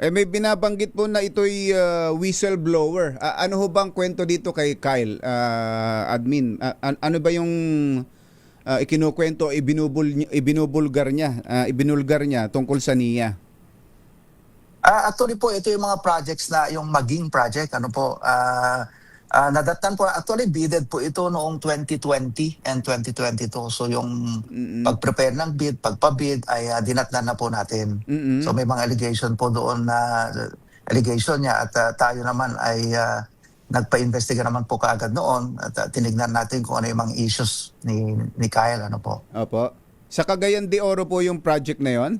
Eh may binabanggit po na ito'y uh, whistleblower. Ah, ano ho bang kwento dito kay Kyle, ah, admin? Ah, an- ano ba yung ah, ikinukwento, ibinubul, ibinubulgar niya, ah, ibinulgar niya tungkol sa NIA? Ah, actually po, ito yung mga projects na yung maging project. Ano po, ah ah, nadatnan po, actually bidded po ito noong 2020 and 2022. So yung pag-prepare ng bid, pagpabid, ay ah, dinatnan na po natin. Mm-mm. So may mga allegation po doon na allegation niya at ah, tayo naman ay ah, nagpa-investiga naman po kaagad noon at ah, tinignan natin kung ano yung mga issues ni, ni Kyle. Ano po. Opo. Sa Cagayan de Oro po yung project na yon?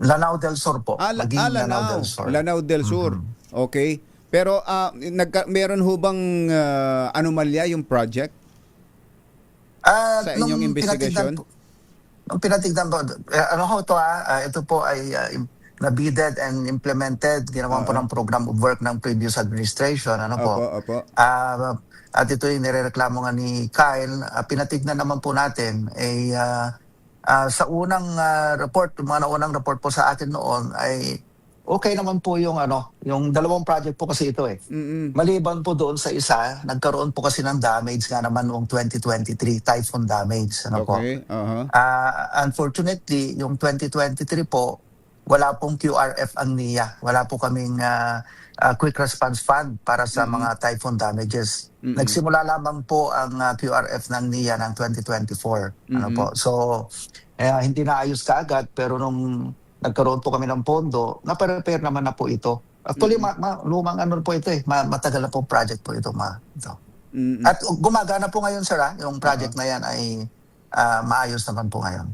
Lanao del Sur po. Ah, Maging ah, Lanao. del Sur. Lanao del Sur. Okay. Pero ah, nagka, meron ho bang ah, anomalya yung project? Ah, Sa inyong investigasyon? Nung pinatignan po, eh, ano ho ito ah, ah, ito po ay im- na-bidded and implemented, ginawa po ng program of work ng previous administration, ano po. Opo, opo. Ah, at ito yung nirereklamo nga ni Kyle, ah, pinatignan naman po natin, eh, ah, ah, sa unang ah, report, mga naunang report po sa atin noon, ay okay naman po yung ano, yung dalawang project po kasi ito eh. Mm-mm. Maliban po doon sa isa, nagkaroon po kasi ng damage nga naman noong 2023, typhoon damage. Ano po? Okay. aha. Ah, unfortunately, yung 2023 po, wala pong QRF ang NIA. Wala po kaming ah, ah, quick response fund para sa mga typhoon damages. Nagsimula lamang po ang ah, QRF ng NIA ng 2024. Ano po? So, eh, hindi naayos kaagad pero nung nagkaroon po kami ng pondo, na-prepare naman na po ito. Actually, ma- ma- lumang ano po ito eh. Ma- matagal na po project po ito. Ma- ito. Mm-mm. At gumagana po ngayon, sir, ah, yung project na yan ay ah, maayos naman po ngayon.